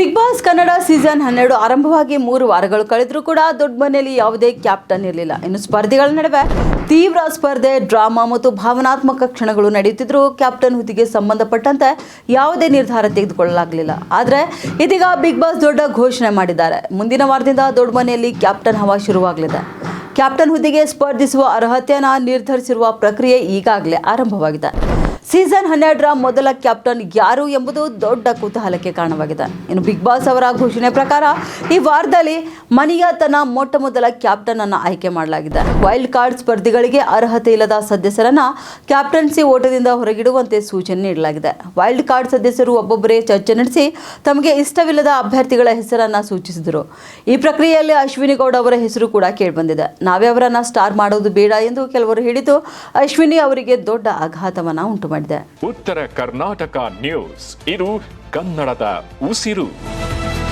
Big boss Kannada season ಹನ್ನೆರಡು ಆರಂಭವಾಗಿ ಮೂರು ವಾರಗಳು ಕಳೆದರೂ ಕೂಡ ದೊಡ್ಡ ಮನೆಯಲ್ಲಿ ಯಾವುದೇ ಕ್ಯಾಪ್ಟನ್ ಇರಲಿಲ್ಲ. ಇನ್ನು ಸ್ಪರ್ಧಿಗಳ ನಡುವೆ ತೀವ್ರ ಸ್ಪರ್ಧೆ, ಡ್ರಾಮಾ ಮತ್ತು ಭಾವನಾತ್ಮಕ ಕ್ಷಣಗಳು ನಡೆಯುತ್ತಿದ್ದರೂ ಕ್ಯಾಪ್ಟನ್ ಹುದ್ದೆಗೆ ಸಂಬಂಧಪಟ್ಟಂತೆ ಯಾವುದೇ ನಿರ್ಧಾರ ತೆಗೆದುಕೊಳ್ಳಲಾಗಲಿಲ್ಲ. ಆದರೆ ಇದೀಗ ಬಿಗ್ ಬಾಸ್ ದೊಡ್ಡ ಘೋಷಣೆ ಮಾಡಿದ್ದಾರೆ. ಮುಂದಿನ ವಾರದಿಂದ ದೊಡ್ಡ ಮನೆಯಲ್ಲಿ ಕ್ಯಾಪ್ಟನ್ ಹವಾ ಶುರುವಾಗಲಿದೆ. ಕ್ಯಾಪ್ಟನ್ ಹುದ್ದೆಗೆ ಸ್ಪರ್ಧಿಸುವ ಅರ್ಹತೆಯನ್ನು ನಿರ್ಧರಿಸಿರುವ ಪ್ರಕ್ರಿಯೆ ಈಗಾಗಲೇ ಆರಂಭವಾಗಿದೆ. ಸೀಸನ್ ಹನ್ನೆರಡರ ಮೊದಲ ಕ್ಯಾಪ್ಟನ್ ಯಾರು ಎಂಬುದು ದೊಡ್ಡ ಕುತೂಹಲಕ್ಕೆ ಕಾರಣವಾಗಿದೆ. ಇನ್ನು ಬಿಗ್ ಬಾಸ್ ಅವರ ಘೋಷಣೆ ಪ್ರಕಾರ ಈ ವಾರದಲ್ಲಿ ಮನೆಯ ತನ್ನ ಮೊಟ್ಟ ಮೊದಲ ಕ್ಯಾಪ್ಟನ್ ಅನ್ನು ಆಯ್ಕೆ ಮಾಡಲಾಗಿದೆ. ವೈಲ್ಡ್ ಕಾರ್ಡ್ ಸ್ಪರ್ಧಿಗಳಿಗೆ ಅರ್ಹತೆ ಇಲ್ಲದ ಸದಸ್ಯರನ್ನ ಕ್ಯಾಪ್ಟನ್ಸಿ ಓಟದಿಂದ ಹೊರಗಿಡುವಂತೆ ಸೂಚನೆ ನೀಡಲಾಗಿದೆ. ವೈಲ್ಡ್ ಕಾರ್ಡ್ ಸದಸ್ಯರು ಒಬ್ಬೊಬ್ಬರೇ ಚರ್ಚೆ ನಡೆಸಿ ತಮಗೆ ಇಷ್ಟವಿಲ್ಲದ ಅಭ್ಯರ್ಥಿಗಳ ಹೆಸರನ್ನ ಸೂಚಿಸಿದರು. ಈ ಪ್ರಕ್ರಿಯೆಯಲ್ಲಿ ಅಶ್ವಿನಿ ಗೌಡ ಅವರ ಹೆಸರು ಕೂಡ ಕೇಳಿಬಂದಿದೆ ನಾವೇ ಅವರನ್ನು ಸ್ಟಾರ್ ಮಾಡೋದು ಬೇಡ ಎಂದು ಕೆಲವರು ಹೇಳಿದ್ದು, ಅಶ್ವಿನಿ ಅವರಿಗೆ ದೊಡ್ಡ ಆಘಾತವನ್ನು ಉಂಟು ಮಾಡಿದೆ ಉತ್ತರ ಕರ್ನಾಟಕ ನ್ಯೂಸ್ ಇದು ಕನ್ನಡದ ಉಸಿರು.